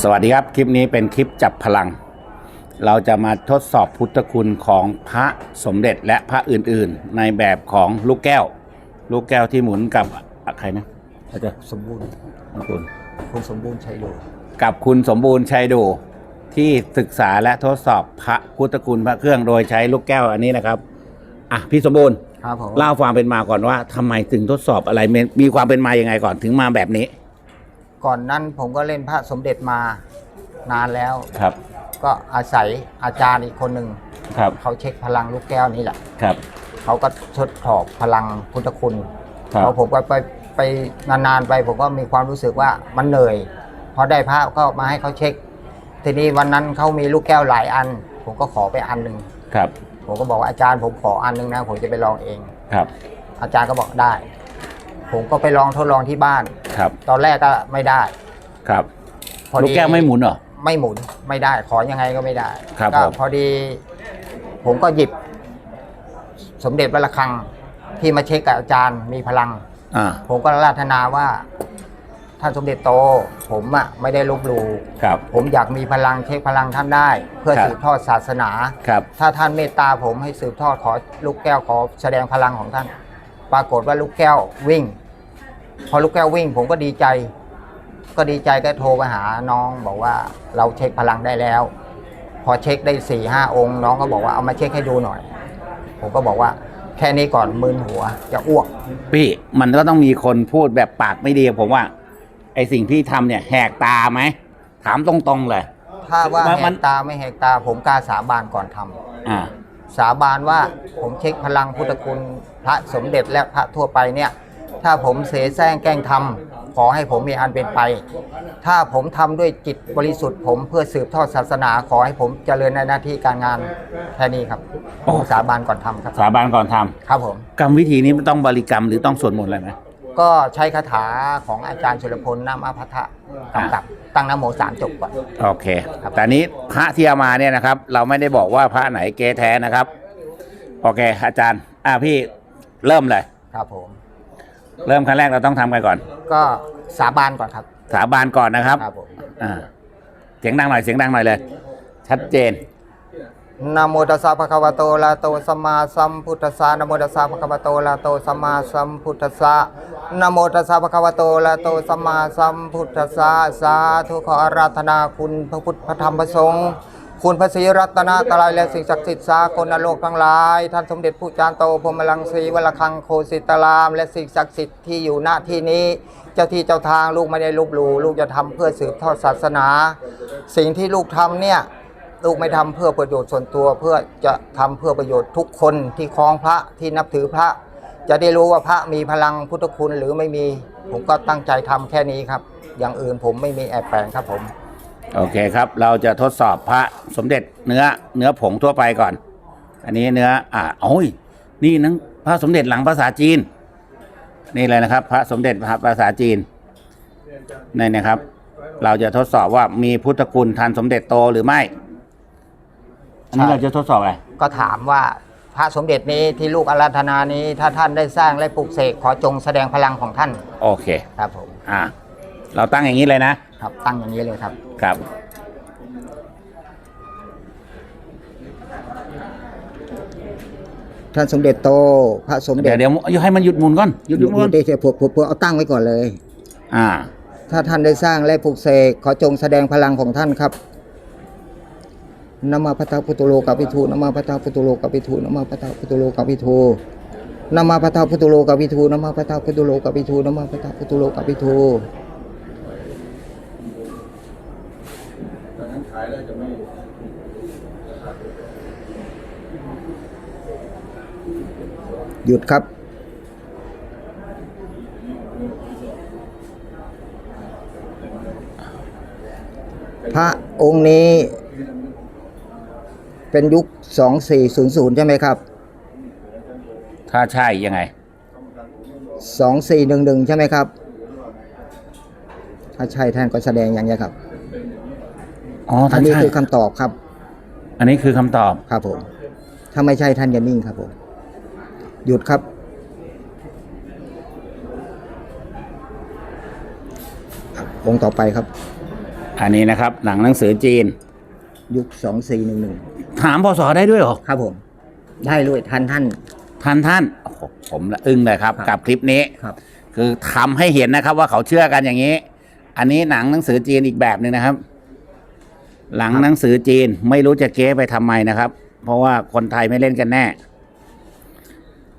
สวัสดีครับ คลิปนี้เป็นคลิปจับพลัง เราจะมาทดสอบพุทธคุณของพระสมเด็จและพระอื่นๆ ในแบบของลูกแก้ว ลูกแก้วที่หมุนกับอะใครนะอาจารย์สมบูรณ์คุณคุณสมบูรณ์ชัยโยกับคุณสมบูรณ์ชัยดูที่ศึกษาและทดสอบพระพุทธคุณพระเครื่องโดยใช้ลูกแก้วอันนี้นะครับอะพี่สมบูรณ์ครับผมเล่าความเป็นมาก่อนว่าทำไมถึงทดสอบอะไรมีมีความเป็นมายังไงก่อนถึงมาแบบนี้ ก่อนนั้นผมก็เล่นพระสมเด็จมานานแล้ว ครับ ก็อาศัยอาจารย์อีกคนหนึ่งครับ เขาเช็คพลังลูกแก้วนี่แหละ ครับ เขาก็ทดสอบพลังพุทธคุณครับพอผมก็ไปไปนานๆไปผมก็มีความรู้สึกว่ามันเหนื่อยพอได้พระก็มาให้เขาเช็ค ทีนี้วันนั้นเขามีลูกแก้วหลายอัน ผมก็ขอไปอันหนึ่งครับ ผมก็บอกว่าอาจารย์ผมขออันหนึงนะ ผมจะไปลองเอง ครับ อาจารย์ก็บอกได้ ผมก็ไปลองทดลองที่บ้าน ครับตอนแรกก็ไม่ได้ ครับพอดี ลูกแก้วไม่หมุนเหรอ ไม่หมุนไม่ได้ขอยังไงก็ไม่ได้ครับก็ผม พอดี ผมก็หยิบ สมเด็จวัดระฆังที่มาเช็คกับอาจารย์มีพลัง อ่า ผมก็ราธนาว่า ท่านสมเด็จโต ผมอะไม่ได้ลบหลู่ครับ ผมอยากมีพลังเช็คพลังท่านได้ เพื่อครับ สืบทอดศาสนา ครับ ถ้าท่านเมตตาผมให้สืบทอดขอลูกแก้วขอแสดงพลังของท่าน ปรากฏว่าลูกแก้ววิ่ง พอลูกแก้ววิ่งผมก็ดีใจ ก็ดีใจก็โทรไปหาน้องบอกว่าเราเช็คพลังได้แล้ว พอเช็คได้สี่ห้าองค์น้องก็บอกว่าเอามาเช็คให้ดูหน่อย ผมก็บอกว่าแค่นี้ก่อนมึนหัวจะอ้วก พี่มันก็ต้องมีคนพูดแบบปากไม่ดีกับผมว่า ไอสิ่งที่ทำเนี่ยแหกตาไหม ถามตรงๆเลย ถ้าว่ามันแหมัน กตาไม่แหกตา ผมกล้าสาบานก่อนทำอ่า สาบานว่าผมเช็คพลังพุทธคุณพระสมเด็จและพระทั่วไปเนี่ย ถ้าผมเสแสร้งแกล้งทำขอให้ผมมีอันเป็นไป ถ้าผมทำด้วยจิตบริสุทธิ์ผมเพื่อสืบทอดศาสนาขอให้ผมเจริญในหน้าที่การงานแค่นี้ครับผมสาบานก่อนทำครับ สาบานก่อนทำครับผม กรรมวิธีนี้มันต้องบริกรรมหรือต้องสวดมนต์อะไรไหมก็ใช้คาถาของอาจารย์สุรพลนามาพัทธะกำกับตั้งนะโมสามจบก่อน โอเคแต่นี้พระที่เอามาเนี่ยนะครับ เราไม่ได้บอกว่าพระไหนเกแท้นะครับ โอเค อาจารย์ อ่าพี่เริ่มเลย ครับผม เริ่มขั้นแรกเราต้องทำกันก่อน ก็สาบานก่อนครับสาบานก่อนนะครับครับผมอ่าเสียงดังหน่อยเสียงดังหน่อยเลย ชัดเจน นะโมตัสสะภะคะวะโตอะระหะโตสัมมาสัมพุทธัสสะนะโมตัสสะภะคะวะโตอะระหะโตสัมมาสัมพุทธัสสะนะโมตัสสะภะคะวะโตอะระหะโตสัมมาสัมพุทธัสสะสาธุขออาราธนาคุณพระพุทธพระธรรมพระสงฆ์ คุณพระศรีรัตนตรัยและสิ่งศักดิ์สิทธิ์สากลโลกทั้งหลาย ท่านสมเด็จผู้จารย์โตพรมลังสีวรคังโคสิตราม และสิ่งศักดิ์สิทธิ์ที่อยู่ณที่นี้ เจ้าที่เจ้าทางลูกไม่ได้ลบหลู่ลูกจะทำเพื่อสืบทอดศาสนา สิ่งที่ลูกทำเนี่ยลูกไม่ทำเพื่อประโยชน์ส่วนตัวเพื่อจะทำเพื่อประโยชน์ทุกคนที่คล้องพระที่นับถือพระ จะได้รู้ว่าพระมีพลังพุทธคุณหรือไม่มี ผมก็ตั้งใจทำแค่นี้ครับ อย่างอื่นผมไม่มีแอบแฝงครับผม โอเคครับ เราจะทดสอบพระสมเด็จเนื้อเนื้อผงทั่วไปก่อน อันนี้เนื้ออ่าโอ้ยนี่นังพระสมเด็จหลังภาษาจีน นี่เลยนะครับ พระสมเด็จภาษาจีนนี่นะครับ เราจะทดสอบว่ามีพุทธคุณทันสมเด็จโตหรือไม่อันนี้ใช่เราจะทดสอบอะไรก็ถามว่าพระสมเด็จนี้ที่ลูกอาราธนานี้ ถ้าท่านได้สร้างและปลุกเสกขอจงแสดงพลังของท่าน โอเค ครับผม อ่า เราตั้งอย่างนี้เลยนะ ครับตั้งอย่างนี้เลยครับ ครับ ท่านสมเด็จโต พระสมเด็เดี๋ยจวเดี๋ยวให้มันหยุดหมุนก่อนหยุดหมุนก่อนเดี๋ยวผมผมผมเอาตั้งไว้ก่อนเลย อ่า ถ้าท่านได้สร้างและปลุกเสกขอจงแสดงพลังของท่านครับนะมาพัทธพุทโธโลกับพิทูนะมาพัทธพุทโธโลกับพิทูนะมาพัทธพุทโธโลกับพิทูนะมาพัทธพุทโธโลกับพิทูนะมาพัทธพุทโธโลกับพิทูนะมาพัทธพุทโธโลกับพิทู หยุดครับ พระองค์นี้ เป็นยุค 2400 ใช่ไหมครับ ถ้าใช่ยังไง 2411 ใช่ไหมครับ ถ้าใช่ท่านก็แสดงอย่างนี้ยครับอ๋ออัถ้านนี้ใช่คือคำตอบครับ อันนี้คือคำตอบ ครับผม ถ้าไม่ใช่ท่านอย่านิ่งครับผม หยุดครับ องค์ต่อไปครับ อันนี้นะครับ หนังหนังสือจีน ยุคสองสี่หนึ่งหนึ่งถามพศได้ด้วยเหรอ ครับผม ได้เลยทันท่านท่านท่านโอ้โหผมละอึ้งเลยครับครับ กับคลิปนี้ ครับ คือทำให้เห็นนะครับ ว่าเขาเชื่อกันอย่างนี้ อันนี้หนังหนังสือจีนอีกแบบหนึ่งนะครับ หลังหนังสือจีนไม่รู้จะเก๊ไปทำไมนะครับ เพราะว่าคนไทยไม่เล่นกันแน่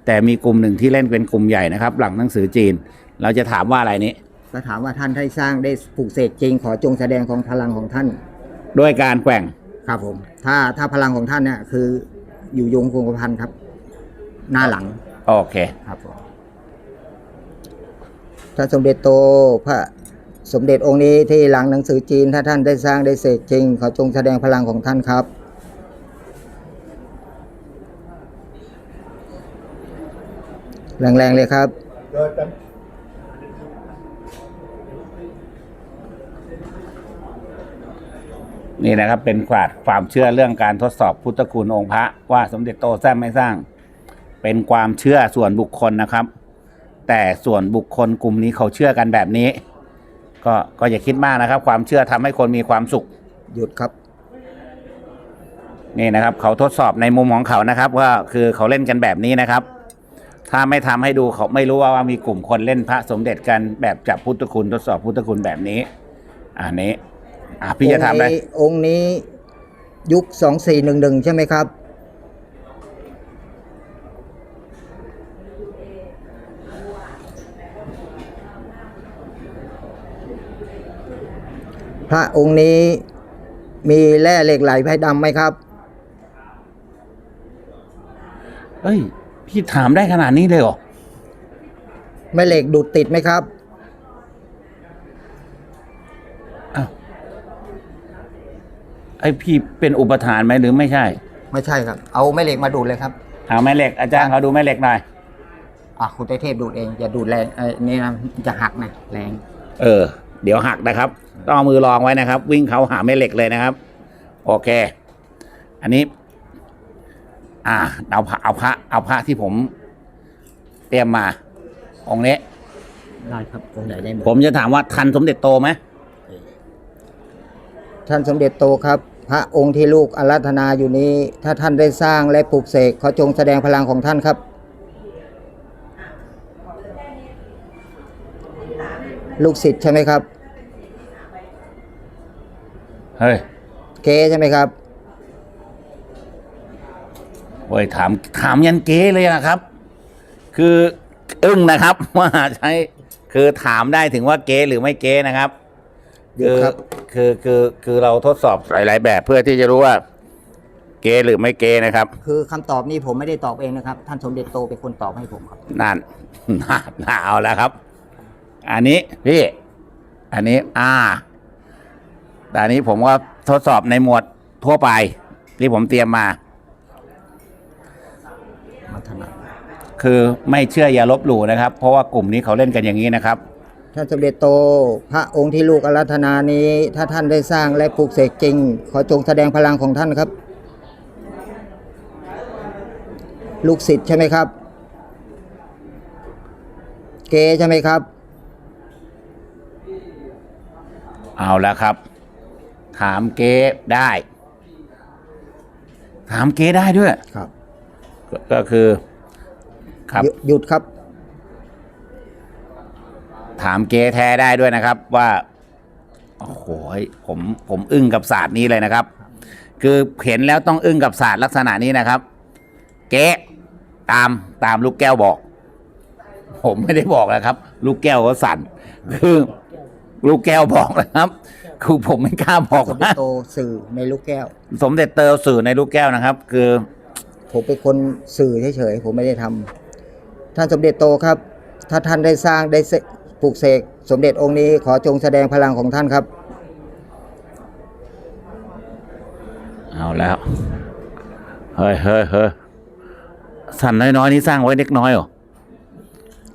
แต่มีกลุ่มหนึ่งที่เล่นเป็นกลุ่มใหญ่นะครับ หลังหนังสือจีน เราจะถามว่าอะไรนี้ก็ถามว่าท่านได้สร้างได้ปลูกเสกจริง ขอจงแสดงของพลังของท่านด้วยการแกว่งครับผม ถ้าถ้าพลังของท่านเนี่ยคืออยู่ยงคงกระพันครับ หน้าหลังโอเค ครับผมถ้าสมเด็จโตพระสมเด็จองค์นี้ที่หลังหนังสือจีน ถ้าท่านได้สร้างได้เสกจริง ขอจงแสดงพลังของท่านครับ แรงๆเลยครับ นี่นะครับเป็นขวาดความเชื่อเรื่องการทดสอบพุทธคุณองค์พระ ว่าสมเด็จโตแท้ไม่สร้าง เป็นความเชื่อส่วนบุคคลนะครับ แต่ส่วนบุคคลกลุ่มนี้เขาเชื่อกันแบบนี้ ก็ก็อย่าคิดมากนะครับ ความเชื่อทำให้คนมีความสุขหยุดครับนี่นะครับ เขาทดสอบในมุมของเขานะครับว่าคือเขาเล่นกันแบบนี้นะครับ ถ้าไม่ทำให้ดูเขาไม่รู้ว่าว่ามีกลุ่มคนเล่นพระสมเด็จกันแบบจับพุทธคุณทดสอบพุทธคุณแบบนี้ อันนี้อะพี่จะทำอะไรองค์นี้องค์นี้ยุคสองสี่หนึ่งหนึ่งใช่ไหมครับพระองค์นี้มีแร่เหล็กไหลไพ่ดำไหมครับ เอ้ย พี่ถามได้ขนาดนี้เลยเหรอแม่เหล็กดูดติดไหมครับอ้าวไอพี่เป็นอุปทานไหมหรือไม่ใช่ ไม่ใช่ครับ เอาแม่เหล็กมาดูดเลยครับ เอาแม่เหล็กอาจารย์เขาดูแม่เหล็กหน่อย อะคุณเต้เทพดูดเองอย่าดูดแรงเอ้ยนี่นะจะหักนะแรงเออ เดี๋ยวหักนะครับ ต้องเอามือรองไว้นะครับ วิ่งเขาหาแม่เหล็กเลยนะครับ โอเค อันนี้ อ่าเอาพระเอาพระเอาพระที่ผม เตรียมมา องค์นี้ ได้ครับองค์ไหนได้หมดผมจะถามว่าทันสมเด็จโตไหมท่านสมเด็จโตครับ พระองค์ที่ลูกอาราธนาอยู่นี้ ถ้าท่านได้สร้างและปลูกเสกขอจงแสดงพลังของท่านครับ ลูกศิษย์ใช่ไหมครับ เฮ้ย เก๊ใช่ไหมครับโอ้ยถามถามยันเก้เลยนะครับ คืออึ้งนะครับว่าใช้คือถามได้ถึงว่าเก้หรือไม่เก้นะครับอยู่คือครับคือคือคือเราทดสอบหลาย ๆ แบบเพื่อที่จะรู้ว่า เก้หรือไม่เก้นะครับ คือคำตอบนี้ผมไม่ได้ตอบเองนะครับ ท่านสมเด็จโตเป็นคนตอบให้ผมครับ นั่น น่าน่าเอาแล้วครับ อันนี้พี่ อันนี้อ่าแต่อันนี้ผมก็ทดสอบในหมวดทั่วไป ที่ผมเตรียมมา มัทนา คือไม่เชื่ออย่าลบหลู่นะครับ เพราะว่ากลุ่มนี้เขาเล่นกันอย่างนี้นะครับ ท่านสมเด็จโต พระองค์ที่ลูกอาราธนานี้ ถ้าท่านได้สร้างและปลูกเสกจริง ขอจงแสดงพลังของท่านครับ ลูกศิษย์ใช่ไหมครับ เกใช่ไหมครับ เอาแล้วครับ ถามเก๊ได้ ถามเก๊ได้ด้วยครับ ก็ก็คือ ครับหยุหยุดครับ ถามเก๊แท้ได้ด้วยนะครับว่า โอ้โหผมผมอึ้งกับศาสตร์นี้เลยนะครับ คือเห็นแล้วต้องอึ้งกับศาสตร์ลักษณะนี้นะครับ เก๊ตามตามลูกแก้วบอก ผมไม่ได้บอกนะครับ ลูกแก้วก็สั่น คือลูกแก้วบอกนะครับ คือผมไม่กล้าบอกสมเด็จว่าโตสื่อในลูกแก้ว สมเด็จเตอร์สื่อในลูกแก้วนะครับ คือ ผมเป็นคนสื่อเฉยๆผมไม่ได้ทำ ท่านสมเด็จโตครับ ถ้าท่านได้สร้างได้เสกปลูกเสกสมเด็จองค์นี้ขอจงแสดงพลังของท่านครับ เอาแล้ว เฮ้ยเฮ้ยเฮ้ยสั่นน้อยๆนี่สร้างไว้เล็กน้อยเหรอ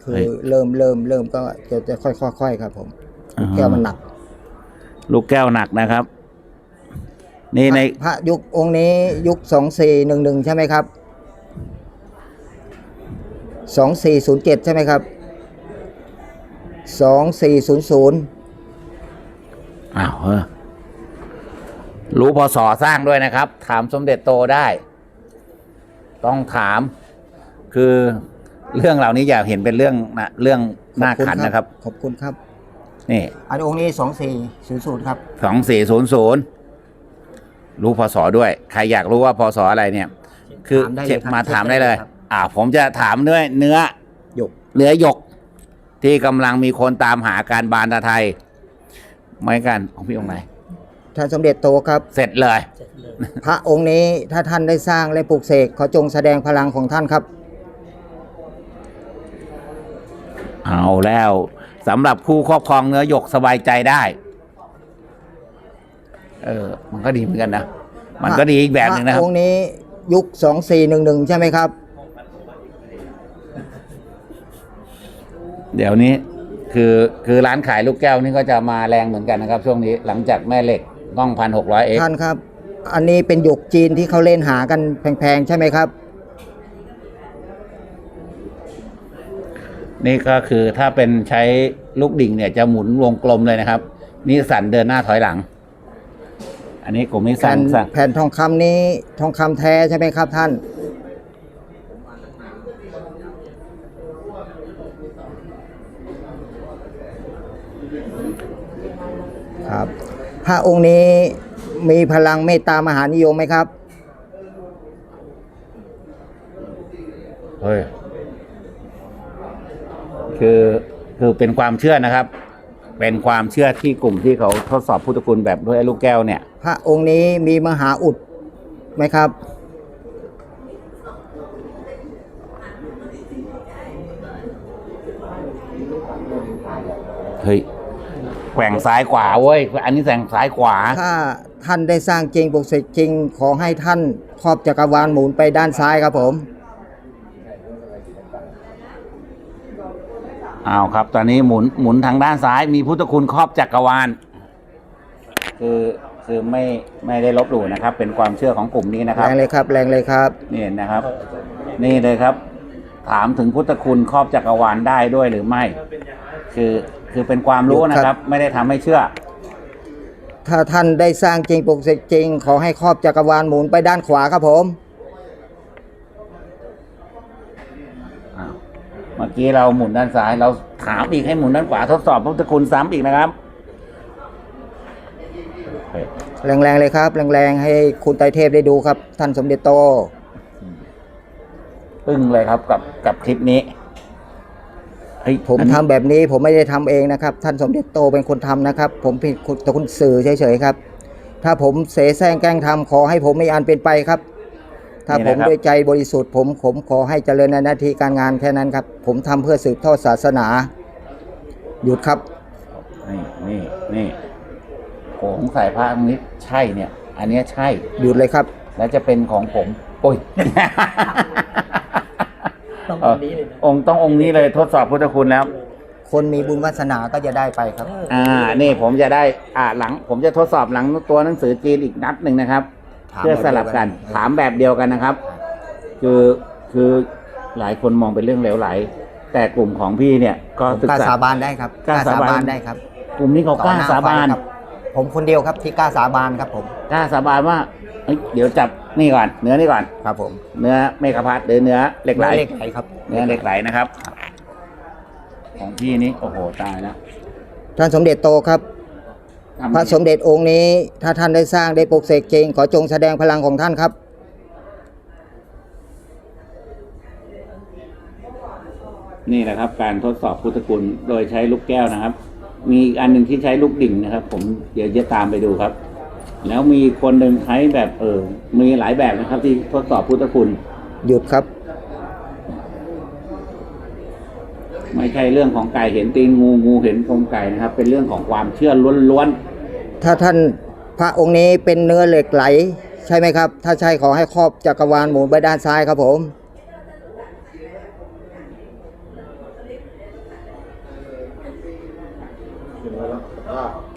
คืเฮ้อยเริ่มเริ่มเริ่มก็จะจะค่อยๆค่อยๆครับ ผมลูกแก้วมันหนัก ลูกแก้วหนักนะครับ นี่ในพระยุคองค์นี้ยุคสองสี่หนึ่งหนึ่งใช่ไหมครับ สองสี่ศูนย์เจ็ดใช่ไหมครับสองสี่ศูนย์ศูนย์อ้าวเฮ้ยรู้พศสร้างด้วยนะครับ ถามสมเด็จโตได้ ต้องถาม คือเรื่องเหล่านี้อย่าเห็นเป็นเรื่องนะเรื่องหน้าขันนะครับ ขอบคุณครับ นี่ อันองค์นี้สองสี่ศูนย์ศูนย์ครับสองสี่ศูนย์ศูนย์รู้พศด้วย ใครอยากรู้ว่าพศอะไรเนี่ย คือถามได้เลยครับมาถามได้เลยครับ อ่าผมจะถามเนื้อเนื้อหยกเนื้อหยก ที่กำลังมีคนตามหาการบานตะไทยไม่กันของพี่องค์ไหน ท่านสมเด็จโตครับ เสร็จเลย พระองค์นี้ถ้าท่านได้สร้างและปลูกเสกขอจงแสดงพลังของท่านครับ เอาแล้วสำหรับผู้ครอบครองเนื้อหยกสบายใจได้ เออ มันก็ดีเหมือนกันนะ มันก็ดีอีกแบบหนึ่งนะครับพะองค์นี้ยุค 2411 ใช่ไหมครับ เดี๋ยวนี้คือคือร้านขายลูกแก้วนี่ก็จะมาแรงเหมือนกันนะครับ ช่วงนี้หลังจากแม่เหล็กกล้องพันหกร้อยเอ็กท่านครับ อันนี้เป็นหยกจีนที่เขาเล่นหากันแพงๆใช่ไหมครับ นี่ก็คือถ้าเป็นใช้ลูกดิ่งเนี่ยจะหมุนวงกลมเลยนะครับนี่สั่นเดินหน้าถอยหลัง อันนี้กลุ่มนี้แผ่สั่นนสั่นแผ่นทองคำนี้ทองคำแท้ใช่ไหมครับท่าน พระองค์นี้มีพลังเมตตามหานิยมไหมครับ เฮ้ย คือคือเป็นความเชื่อนะครับ เป็นความเชื่อที่กลุ่มที่เขาทดสอบพุทธคุณแบบด้วยลูกแก้วเนี่ย พระองค์นี้มีมหาอุดไหมครับ เฮ้ย แกว่งซ้ายขวาเว้ยอันนี้แสงซ้ายขวา ถ้าท่านได้สร้างจริงปลุกเสกจริง ขอให้ท่านครอบจักรวาลหมุนไปด้านซ้ายครับผมอ้าวครับ ตอนนี้หมุนหมุนทางด้านซ้าย มีพุทธคุณครอบจักรวาลคือคือไม่ไม่ได้ลบหลู่นะครับ เป็นความเชื่อของกลุ่มนี้นะคแรรับงเลยครับ แรงเลยครับนี่นะครับ นี่เลยครับ ถามถึงพุทธคุณครอบจักรวาลได้ด้วยหรือไม่ คือคือเป็นความรู้นะครับ ไม่ได้ทำให้เชื่อ ถ้าท่านได้สร้างจริงปลุกเสกจริง ขอให้ครอบจักรวาลหมุนไปด้านขวาครับผมอ้าวเมื่อกี้เราหมุนด้านซ้าย เราถามอีกให้หมุนด้านขวาทดสอบพุทธคุณซ้ำอีกนะครับเฮ้ยแรงๆเลยครับ แรงๆให้คุณไตรเทพได้ดูครับ ท่านสมเด็จโต อึ้งเลยครับกับกับคลิปนี้เฮ้ยผมอันทำนี้แบบนี้ผมไม่ได้ทำเองนะครับ ท่านสมเด็จโตเป็นคนทำนะครับ ผมเป็นคุณแต่คุณสื่อเฉยๆครับ ถ้าผมเสแสร้งแกล้งทำขอให้ผมไม่อันเป็นไปครับ ถ้าผมด้วยใจบริสุทธิ์ผมผมขอให้เจริญในหน้าที่การงานแค่นั้นครับ ผมทำเพื่อสืบทอดศาสนา หยุดครับ นี่นี่นี่ผมใส่ผ้าตรงนี้ใช่เนี่ย อันเนี้ยใช่หยุดเลยครับ แล้วจะเป็นของผม โอ้ย ต้ององค์นี้เลยนะ องค์ต้ององค์นี้เลยทดสอบพุทธคุณแล้ว คนมีบุญวาสนาก็จะได้ไปครับ อ่า นี่ผมจะได้ อ่า หลัง ผมจะทดสอบหลังตัวหนังสือจีนอีกนัดหนึ่งนะครับ ถามเพื่อสลับกัน แบบเดียวกัน ถามแบบเดียวกันนะครับ คือคือหลายคนมองเป็นเรื่องเหลวไหล แต่กลุ่มของพี่เนี่ย ก็ผมศึกกล้าษา สาบานได้ครับกล้าสาบาน ได้ครับกลุ่มนี้เขากล้าต่อหน้สาบาน ไฟครับผมคนเดียวครับที่กล้าสาบานครับผม กล้าสาบานว่าเอ้ยเดี๋ยวจับ นี่ก่อน เนื้อนี่ก่อน ครับผม เนื้อเมฆพัดหรือเนื้อเหล็กไหลเล็กไหลครับ เนื้อเหล็กไหลนะครับ ของพี่นี่โอ้โหตายแล้วท่านสมเด็จโตครับทำพระสมเด็จองค์นี้ ถ้าท่านได้สร้างได้ปลุกเสกจริง ขอจงแสดงพลังของท่านครับนี่แหละครับ การทดสอบพุทธคุณโดยใช้ลูกแก้วนะครับ มีอีกอันหนึ่งที่ใช้ลูกดิ่งนะครับ ผมเดี๋ยวจะตามไปดูครับ แล้วมีคนหนึ่งใช้แบบเออมีหลายแบบนะครับ ที่ทดสอบพุทธคุณ หยุดครับ ไม่ใช่เรื่องของไก่เห็นตีนงูงูเห็นกรงไก่นะครับ เป็นเรื่องของความเชื่อล้วนถ้าท่านพระองค์นี้เป็นเนื้อเหล็กไหล ใช่ไหมครับ ถ้าใช่ขอให้ครอบจักรวาลหมุนไปด้านซ้ายครับผม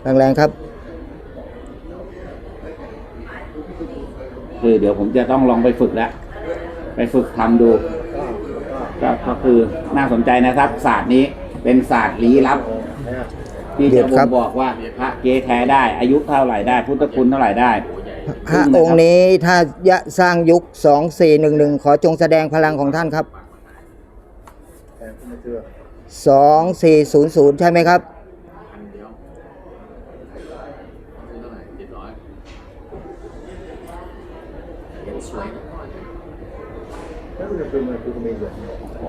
แรงๆครับ คือเดี๋ยวผมจะต้องลองไปฝึกแล้วไปฝึกทำดูก็ก็คือน่าสนใจนะครับ ศาสตร์นี้เป็นศาสตร์ลี้ลับ ที่จะบ่งบอกว่าพระเกแท้ได้ อายุเท่าไหร่ได้ พุทธคุณเท่าไหร่ได้พระองค์นี้ถ้ายะสร้างยุค2411ขอจงแสดงพลังของท่านครับ2400ใช่ไหมครับ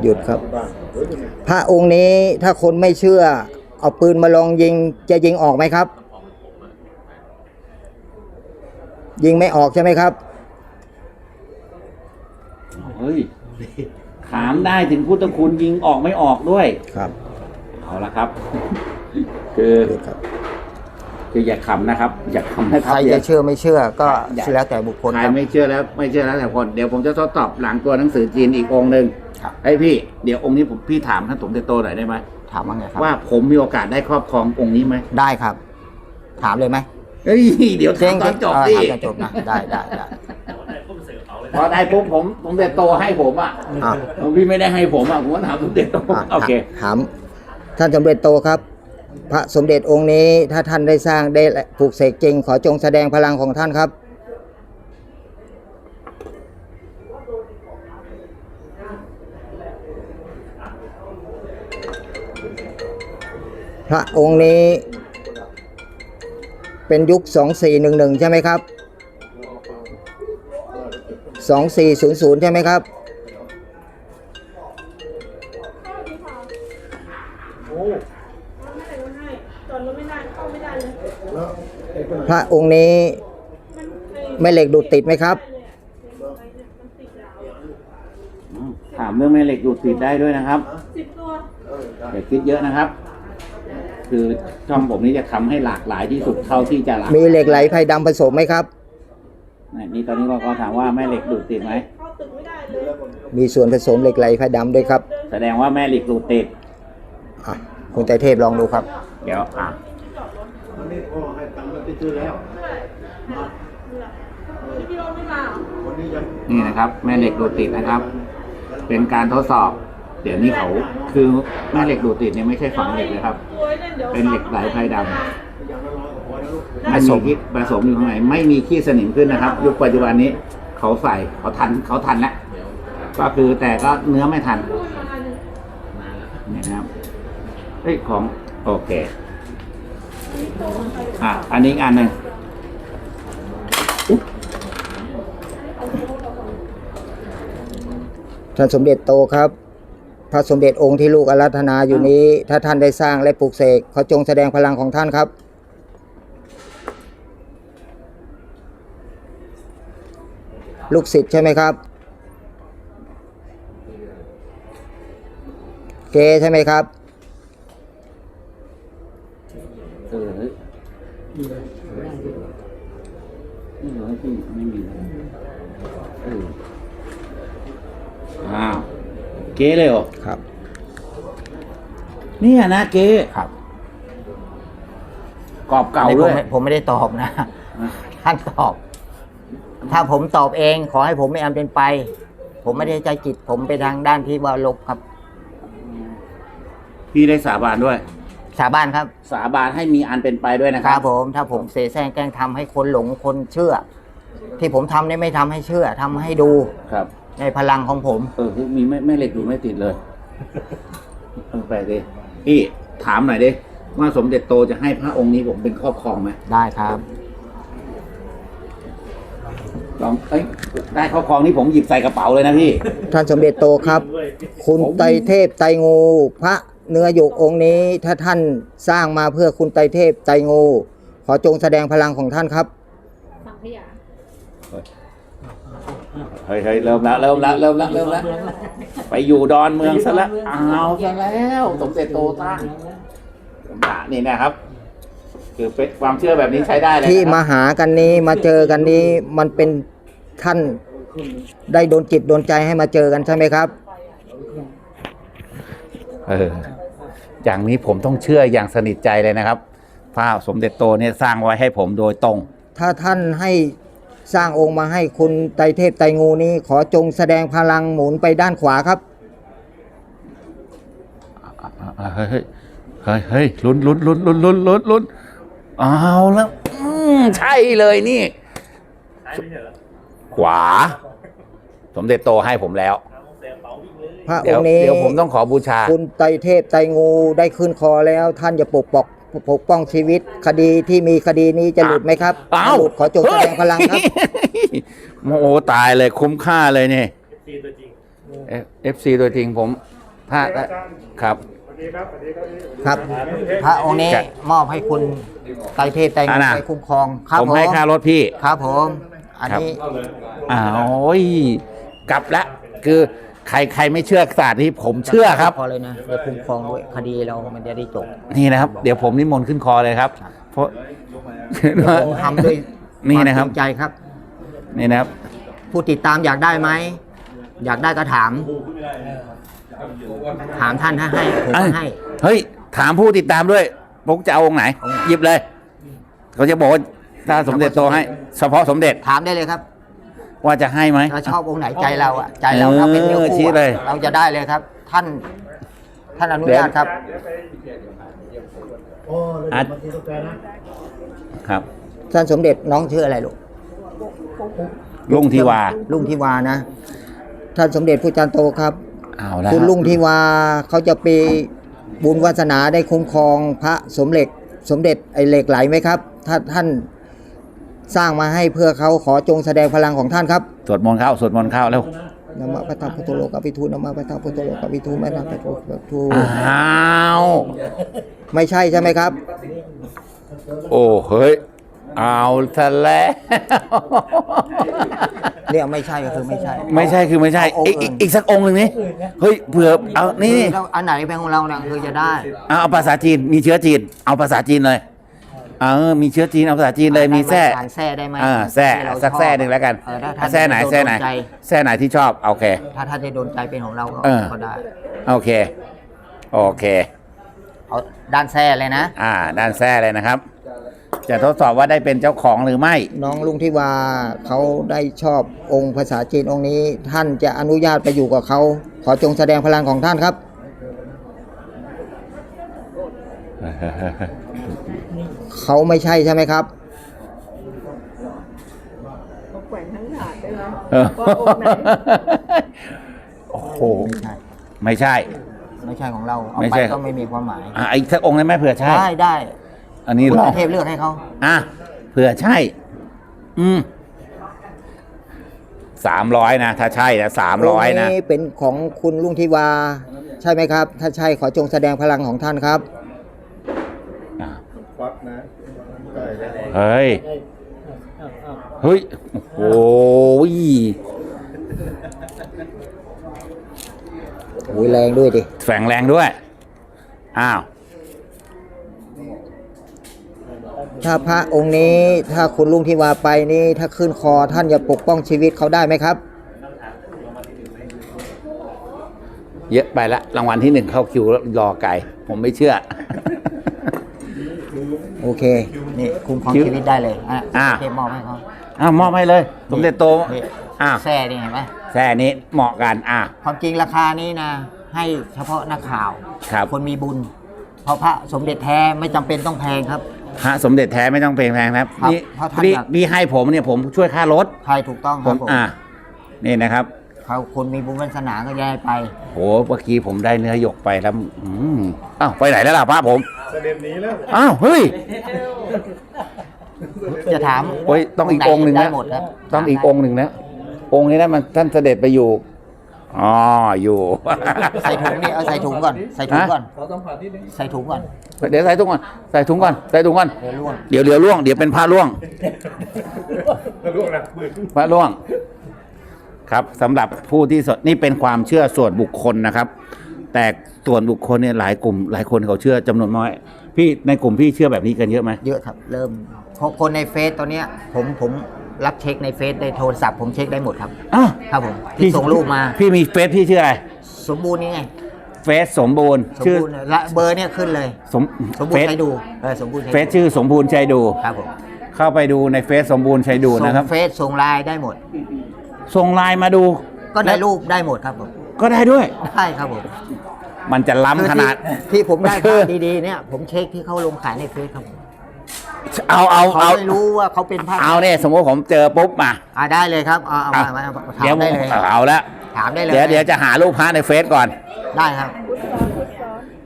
หยุดครับ พระองค์นี้ถ้าคนไม่เชื่อ เอาปืนมาลองยิงจะยิงออกไหมครับ ยิงไม่ออกใช่ไหมครับ เฮ้ย ถามได้ถึงพุทธคุณยิงออกไม่ออกด้วย ครับ เอาละครับ คือหยุดครับ คืออย่าขำนะครับ อย่าขำนะครับใครดี๋จะยวเชื่อไม่เชื่อก็อย่าแล้วแต่บุคคลใครครับไม่เชื่อแล้วไม่เชื่อแล้วแต่คนเดี๋ยวผมจะทดสอบหลังตัวหนังสือจีนอีกองค์หนึ่งครับไอ้พี่เดี๋ยวองค์นี้ผมพี่ถามท่านสมเด็จโตหน่อยได้ไหมถามว่าไงครับว่าผมมีโอกาสได้ครอบครององค์นี้ไหมได้ครับ ถามเลยไหมเฮ้ยเดี๋ยวถามตอนจบเออดิถามตอนจบนะได้ได้ได้พอได้ปุ๊บผมสมเด็จโตให้ผมอะอะพี่ไม่ได้ให้ผมอะผมก็ถามสมเด็จโตอะโอเคถามท่านสมเด็จโตครับ พระสมเด็จองค์นี้ถ้าท่านได้สร้างได้ปลูกเสกจริง ขอจงแสดงพลังของท่านครับ พระองค์นี้ เป็นยุค 2411 ใช่ไหมครับ 2400 ใช่ไหมครับ ระองค์นี้แม่เหล็กดูดติดไหมครับ ถามเรื่องแม่เหล็กดูดติดได้ด้วยนะครับสิบตัวอย่าคิดเยอะนะครับ คือช่องผมนี้จะทำให้หลากหลายที่สุดเท่าที่จะหลากมีเหล็กไหลไฟดำผสมไหมครับนี่ตอนนี้ก็ถามว่าแม่เหล็กดูดติดไหมเข้าตึกไม่ได้เลยมีส่วนผสมเหล็กไหลไฟดำด้วยครับ แสดงว่าแม่เหล็กดูดติดอะคุณไตรเทพลองดูครับ เดี๋ยวอะ ที่พี่โรถไม่มาเหรอนี่นะครับ แม่เหล็กดูดติดนะครับ เป็นการทดสอบ เดี๋ยวนี้เขาคือแม่เหล็กดูดติดเนี่ยไม่ใช่ฝังเหล็กนะครับตัวเล่นเดี๋ยวเป็นเหล็กไหลไฟดำไม่มีที่ผสมอยู่ข้างในไม่มีขี้สนิมขึ้นนะครับ ยุคปัจจุบันนี้เขาใส่เขาทันเขาทันแล้วก็คือแต่ก็เนื้อไม่ทันนี่นะครับเฮ้ยของโอเค อะอันนี้อีกอันหนึ่งท่านสมเด็จโตครับ พระสมเด็จองค์ที่ลูกอาราธนาอยู่นี้ ถ้าท่านได้สร้างและปลูกเสกขอจงแสดงพลังของท่านครับ ลูกศิษย์ใช่ไหมครับ เกใช่ไหมครับ เออเฮ้ยไม่เหลือให้พี่ไม่มีเลยเอออ้าวเก๊เลยเหรอครับ เนี่ยนะเก๊ครับกรอบเก่าอันนี้ด้วยผมไม่ผมไม่ได้ตอบนะ ท่านตอบ ถ้าผมตอบเอง ขอให้ผมไม่อันเป็นไป ผมไม่ได้ใจจิต ผมไปทางด้านที่ว่าลบครับ พี่ได้สาบานด้วย สาบานครับ สาบานให้มีอันเป็นไปด้วยนะคครัรับบ ผมถ้าผมเสแสร้งแกล้งทำให้คนหลงคนเชื่อ ที่ผมทำนี่ไม่ทำให้เชื่อทำให้ดูครับ ในพลังของผม เออคือมีแม่แม่เหล็กดูไม่ติดเลยเออแปลกดิพี่ถามหน่อยดิว่าสมเด็จโตจะให้พระองค์นี้ผมเป็นครอบครองไหมได้ครับ ลองเอ้ยได้ครอบครองนี่ผมหยิบใส่กระเป๋าเลยนะพี่ ท่านสมเด็จโตครับ คุณไตรเทพไตรงู พระ เนื้อหยกองค์นี้ถ้าท่านสร้างมาเพื่อคุณไตรเทพไตรงู ขอจงแสดงพลังของท่านครับ สังขยาเฮ้ยเฮ้ยเริ่มละเริ่มละเริ่มละเริ่มละไปอยู่ดอนเมืองซะแล้วเอาซะแล้วสมเด็จโตตั้งอะนี่นะครับ คือเป็นความเชื่อแบบนี้ใช้ได้เลยที่นะคมารับหากันนี้มาเจอกันนี้มันเป็นท่านได้โดนจิตโดนใจให้มาเจอกันใช่ไหมครับ เอออย่างนี้ผมต้องเชื่ออย่างสนิทใจเลยนะครับพระสมเด็จโตเนี่ยสร้างไว้ให้ผมโดยตรง ถ้าท่านให้สร้างองค์มาให้คุณไตรเทพไตรงูนี้ ขอจงแสดงพลังหมุนไปด้านขวาครับเฮ้ยเฮ้ยเฮ้ยลุ้นลุ้นลุ้นลุ้นลุ้นลุ้นลุ้นเอาแล้วอืมใช่เลยนี่ขวา สมเด็จโตให้ผมแล้ว พระอเดี๋ยวงค์นี้เดี๋ยวผมต้องขอบูชา คุณไตรเทพไตรงูได้ขึ้นคอแล้ว ท่านจะปกปกปกป้องชีวิตคดีที่มีคดีนี้จะหลุดไหมครับเอ้าถ้าหลุดขอจงแสดงพลังครับ โอ้โหตายเลยคุ้มค่าเลยนี่เอฟซีตัวจริงผมพลาดแล้วครับครับ พระองค์นี้ครับมอบให้คุณไตรเทพไตรอะงูนะ ไปคุ้มครองครับผมให้ค่ารถพี่ ครับผม อันนี้ อ้าวโอ้ยกลับละคือ ใครใครไม่เชื่อศาสตร์นี้ผมเชื่อครับ พอเลยนะจะคุ้มครองด้วยคดีเรามันจะได้จบนี่นะครับ เดี๋ยวผมนิมนต์ขึ้นคอเลยครับ เพราะผมทำด้วยนี่นะครับวามจงใจครับ นี่นะครับ ผู้ติดตามอยากได้ไหมอยากได้ก็ถาม ถามท่านถ้าให้ผมก็ให้เฮ้ย ถามผู้ติดตามด้วยผมจะเอาองค์ไหนองค์ไหนหยิบเลย เขาจะบอกว่าถ้าสมเด็จโตให้ เฉพาะสมเด็จถามได้เลยครับ ว่าจะให้ไหมถ้าชอบองค์ไหนใจเราอะใจเราถ้าเป็นเนื้อเออชี้คู่เลย อะเราจะได้เลยครับ ท่าน ท่านอนุญาตครับอัดครับ ท่านสมเด็จน้องชื่ออะไรลูก ลุงทีวาลุงทิวานะ ท่านสมเด็จผู้จันโตครับ เอาแล้วคุณลุงทิวาเขาจะไปบุญวาสนาได้คุ้มครองพระสมเหล็กสมเด็จไอเหล็กไหลไหมครับ ถ้าท่าน สร้างมาให้เพื่อเขาขอจงแสดงพลังของท่านครับสวดมนต์เข้าสวดมนต์เข้าแล้วนามะพระตาพุทโธโลกวิทูนามะพระตาพุทโธโลกวิทูแม่นาพระพุทธทูอ้าวไม่ใช่ใช่ไหมครับ โอ้เฮ้ยเอาซะแล้วเนี่ยไม่ใช่ก็คือไม่ใช่ ไม่ใช่คือไม่ใช่เอาองค์อีกอีกอื่นอีกสักองค์หนึ่งนี่เฮ้ยเผื่อเอานี่แล้วอันไหนเป็นของเราเนี่ยคือจะได้เอาเอาภาษาจีนมีเชื้อจีนเอาภาษาจีนเลย เออมีเชื้อจีนเอาภาษาจีนเลยมีแท้อ่านแซ่ได้ไหมอ่าแท้ที่เราสักชอบแท้หนึ่งแล้วกันเออถ้าท่านแท้ไหนโดแท้ไหน โดใจแท้ไหนที่ชอบโอเค ถ้าท่านจะโดนใจเป็นของเราก็เออ ก็ได้โอเค โอเค เอาด้านแซ่เลยนะ อ่า ด้านแท้เลยนะครับ จะทดสอบว่าได้เป็นเจ้าของหรือไม่ น้องลุงที่ว่าเขาได้ชอบองค์ภาษาจีนองค์นี้ ท่านจะอนุญาตไปอยู่กับเขา ขอจงแสดงพลังของท่านครับ เขาไม่ใช่ใช่ไหมครับเขาแขวนทั้งถาดได้ไหมเออว่าองค์ไหนโอ้โหไม่ใช่ ไม่ใช่ ไม่ใช่ของเราเอาไม่ไปใช่ ก็ไม่มีความหมายอะอีกสักองค์ได้ไหมเผื่อใช่ ได้ได้อันนี้คุณลองเทพเลือกให้เขาอะเผื่อใช่ อืมสามร้อยนะถ้าใช่นะสามร้อยนะ งค์เป็นของคุณลุงทิวา ใช่ไหมครับ ถ้าใช่ขอจงแสดงพลังของท่านครับ อะ เฮ้ย เฮ้ย โอ้โหโอ้ยแรงด้วยดิ แฝงแรงด้วย อ้าว ถ้าพระองค์นี้ถ้าคุณลุงทิวาไปนี่ถ้าขึ้นคอท่านจะปกป้องชีวิตเขาได้ไหมครับ เยอะไปละรางวัลที่หนึ่งเข้าคิวแล้วรอไก่ ผมไม่เชื่อ โอเค นี่คุ้มครองคิวชีวิตได้เลยอะอ่า เทพมอบให้เขาอ้าวมอบให้เลย สมเด็จโตนี่อ้าวแซ่นี่เห็นไหมแค่นี้เหมาะกันอะความจริงราคานี้นะ ให้เฉพาะนักข่าวครับคนมีบุญ เพราะพระสมเด็จแท้ไม่จำเป็นต้องแพงครับ พระสมเด็จแท้ไม่ต้องเพลงแพงนะครับครับนี่เพราะท่านนี่อยาก นี่ให้ผมเนี่ยผมช่วยค่ารถใช่ถูกต้องคผรับมผม อะนี่นะครับ เขาคนมีบุญวาสนาก็ย้ายไป โหเมื่อกี้ผมได้เนื้อหยกไปแล้วอืมอ้าวไปไหนแล้วล่ะพระผมเสด็จหนีแล้วอ้าวเฮ้ยจะถามโอ้ยต้องอีกองค์หนึ่งได้นะหมดครับต้องอีกองค์หนึ่งนะองค์นี้นะมันท่านเสด็จไปอยู่อ๋ออยู่ ใส่ถุงนี่เอาใส่ถุงก่อนใส่ถุงก่อนขอสัมผัสนิดนึงใส่ถุงก่อนเดี๋ยวใส่ถุงก่อนใส่ถุงก่อนใส่ถุงก่อนเดี๋ยวล่วงเดี๋ยวเดี๋ยวล่วงเดี๋ยวเป็นผ้าล่วงล่วงนะมือพระล่วง ครับสำหรับผู้ที่สดนี่เป็นความเชื่อส่วนบุคคลนะครับ แต่ส่วนบุคคลเนี่ยหลายกลุ่ม หลายคนเขาเชื่อจำนวนน้อย พี่ในกลุ่มพี่เชื่อแบบนี้กันเยอะไหมเยอะครับ เริ่มเพราะคนในเฟซตอนเนี้ยผมผมรับเช็คในเฟซในโทรศัพท์ผมเช็คได้หมดครับ อ้าวครับผมที่ส่งรูปมา พี่มีเฟซพี่ชื่ออะไร สมบูรณ์นี่ไงเฟซสมบูรณ์สมชื่อบูรณ์และเบอร์เนี่ยขึ้นเลย สมสมบูรเฟณ์ซใช้ดูเออสมบูรณ์ใช้ดูเฟซชื่อสมบูรณ์ใจดู ครับผมเข้าไปดูในเฟซสมบูรณ์ใจดูส่งนะครับ เฟซส่งไลน์ได้หมด ส่งไลน์มาดูก็ได้รูปได้หมดครับผมก็ได้ด้วย ได้ครับผมมันจะล้ำขนาด คือที่ที่ผมได้คือภาพดีๆเนี่ย ผมเช็คที่เขาลงขายในเฟซครับผมเอาเอาเขาเอาไม่รู้ว่าเขาเป็นพระเอาเนี่ยสมมติผมเจอปุ๊บมาอ่าได้เลยครับเอาเอาอะมามาถาเดี๋ยวมได้เลยเอาละถามได้เลยเดี๋ยวเดี๋ยวจะหารูปพระในเฟซก่อน ได้ครับ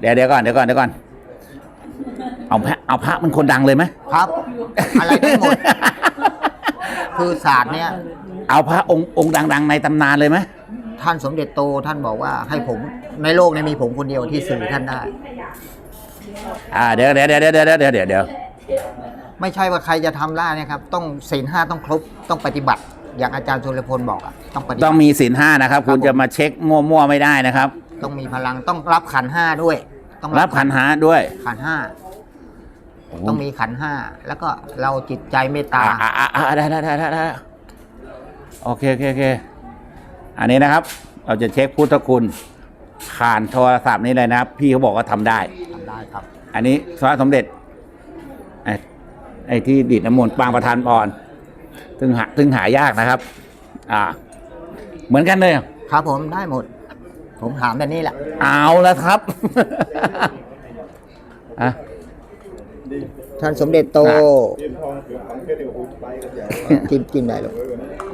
เดี๋ยวเดี๋ยวก่อนเดี๋ยวก่อนเดี๋ยวก่อน เอาพระเอาพระมันคนดังเลยไหม ครับ อะไรได้หมด คือศาสตร์เนี้ยเอาพระองค์องค์ดัง ๆ ในตำนานเลยไหมท่านสมเด็จโตท่านบอกว่าให้ผมในโลกนี้มีผมคนเดียวที่สื่อท่านได้ อ่าเดี๋ยวเดี๋ยวเดี๋ยวเดี๋ยวเดี๋ยวเดี๋ยวไม่ใช่ว่าใครจะทำได้นะครับ ต้องศีลห้าต้องครบต้องปฏิบัติ อย่างอาจารย์ชลพลบอกอะต้องปฏิต้บัองมีศีลห้านะครับ คุณจะมาเช็คมั่วๆไม่ได้นะครับ ต้องมีพลังต้องรับขันห้าด้วย ต้องรับขันห้าด้วย ขันห้า ต้องมีขันห้าแล้วก็เราจิตใจเมตตาอ่าอ่าอ่าได้ได้ได้ได้ได้โอเคโอเคโอเคอันนี้นะครับ เราจะเช็คพุทธคุณผ่านโทรศัพท์นี้เลยนะครับ พี่เขาบอกว่าทำได้ทำได้ครับ อันนี้พระสมเด็จไอ้ไอ้ที่ดีดน้ำมนต์ปางประธานพรซึ่งหาซึ่งหายากนะครับ อ่า เหมือนกันเลยครับผมได้หมด ผมถามแต่นี่แหละ เอาแล้วครับอะ ท่านสมเด็จโตอะเรียนทองเดี๋ยวทำแค่เดี๋ยวผมไปกันเดี๋ยวกินกินได้หรอก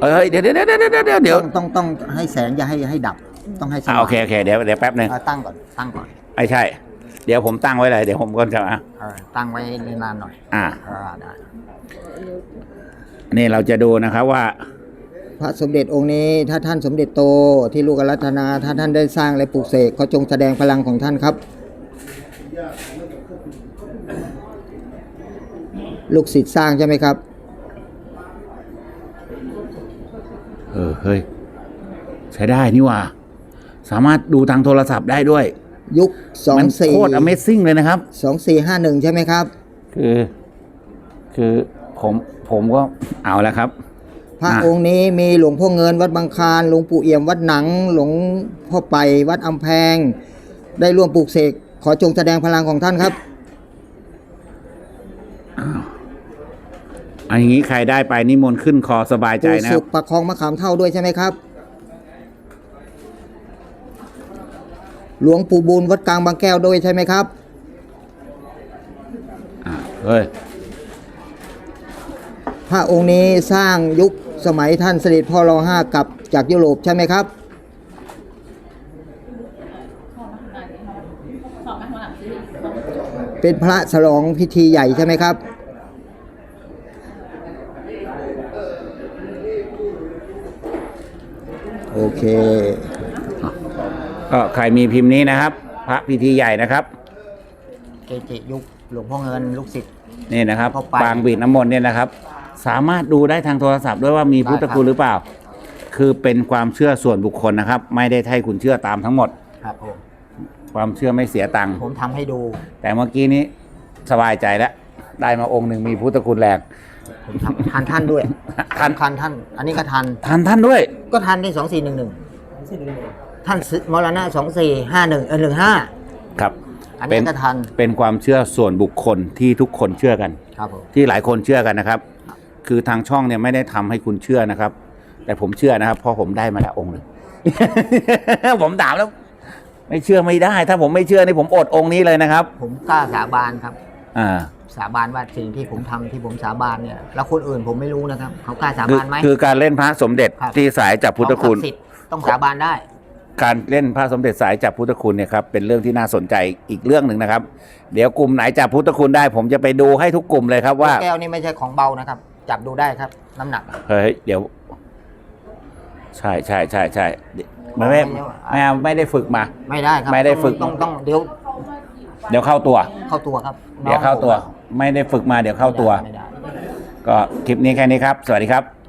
เฮ้ยเดี๋ยวเดี๋ยวเดี๋ยวเดี๋ยวเดี๋ยวเดี๋ยวเดี๋ยวต้องต้องต้องให้แสงอย่าให้ให้ดับ ต้องให้สอะว่างโอเคโอเคเดี๋ยวเดี๋ยวแป๊บหนึ่งเอาตั้งก่อนตั้งก่อนไม่ใช่ เดี๋ยวผมตั้งไว้เลยเดี๋ยวผมก็จะมาเออตั้งไว้นานๆหน่อยอ่าอ่าได้นี่เราจะดูนะครับว่า พระสมเด็จองค์นี้ ถ้าท่านสมเด็จโตที่ลูกอารัตนา ถ้าท่านได้สร้างและปลูกเสกก็จงแสดงพลังของท่านครับ ลูกศิษย์สร้างใช่ไหมครับ เออ เฮ้ย ใช้ได้นี่หว่า สามารถดูทางโทรศัพท์ได้ด้วย ยุคสองมันสี่โคตร Amazing เลยนะครับ สองสี่ห้าหนึ่งใช่ไหมครับ คือ คือผมผมก็เอาแล้วครับ พระอะ องค์นี้มีหลวงพ่อเงินวัดบางคลานหลวงปู่เอี่ยมวัดหนัง หลวงพ่อไปวัดอำแพง ได้ร่วมปลูกเสกขอจงแสดงพลังของท่านครับ อันนี้ใครได้ไปนิมนต์ขึ้นคอสบายใจปู่นะคสุรับขประคองมะขามเท่าด้วยใช่ไหมครับ หลวงปู่บุญวัดกลางบางแก้วด้วยใช่ไหมครับ อ่าเฮ้ย พระองค์นี้สร้างยุคสมัยท่านเสด็จพ่อรอห้ากลับจากยุโรปใช่ไหมครับ เป็นพระฉลองพิธีใหญ่ใช่ไหมครับ โอ เคก็ใครมีพิมพ์นี้นะครับ พระพิธีใหญ่นะครับ เกจิยุคหลวงพ่อเงินลูกศิษย์ นี่นะครับเข้าไปปางบีดน้ำมนต์เนี่ยนะครับ สามารถดูได้ทางโทรศัพท์ด้วยว่ามีได้พุทธคุณหรือเปล่า คือเป็นความเชื่อส่วนบุคคลนะครับ ไม่ได้ให้คุณเชื่อตามทั้งหมด ครับผม ความเชื่อไม่เสียตังค์ผมทำให้ดู แต่เมื่อกี้นี้สบายใจแล้วได้มาองค์หนึ่งมีพุทธคุณแรง ผมทำทันท่านด้วยทันทันท่าน อันนี้ก็ทันทันท่านด้วย ก็ทันที่สองสี่หนึ่งหนึ่งท่านซื้อมรณะสองสี่ห้าหนึ่งเออหนึ่งห้าครับอันเป็นี้นก็ทันเป็นความเชื่อส่วนบุคคลที่ทุกคนเชื่อกันครับผมที่หลายคนเชื่อกันนะครับ คือทางช่องเนี่ยไม่ได้ทำให้คุณเชื่อนะครับ แต่ผมเชื่อนะครับเพราะผมได้มาแล้วองค์หนึ่งผมถามแล้ว ไม่เชื่อไม่ได้ ถ้าผมไม่เชื่อนี่ผมอดองค์นี้เลยนะครับ ผมกล้าสาบานครับ อ่า สาบานว่าสิ่งที่ผมทำที่ผมสาบานเนี่ยแล้วคนอื่นผมไม่รู้นะครับ เขากล้าสาคือบานไหม คือการเล่นพระสมเด็จครับ ที่สายจับพุทธคุณ ของศักดิ์สิทธิ์ต้องสาบานได้ การเล่นพระสมเด็จสายจับพุทธคุณเนี่ยครับเป็นเรื่องที่น่าสนใจอีกเรื่องหนึ่งนะครับ เดี๋ยวกลุ่มไหนจับพุทธคุณได้ ผมจะไปดูให้ทุกกลุ่มเลยครับว่า แก้วนี่ไม่ใช่ของเบานะครับ จับดูได้ครับ น้ำหนัก เฮ้ยเดี๋ยว ใช่ใช่ใช่ใช่ไม่ไม่ไม่เอาไม่ได้ฝึกมา ไม่ได้ครับไม่ได้ฝึก ต้องต้องเดี๋ยวเดี๋ยวเข้าตัว เข้าตัวครับเดี๋ยวเข้าตัว ไม่ได้ฝึกมาเดี๋ยวเข้าตัว ไม่ได้ ก็คลิปนี้แค่นี้ครับ สวัสดีครับ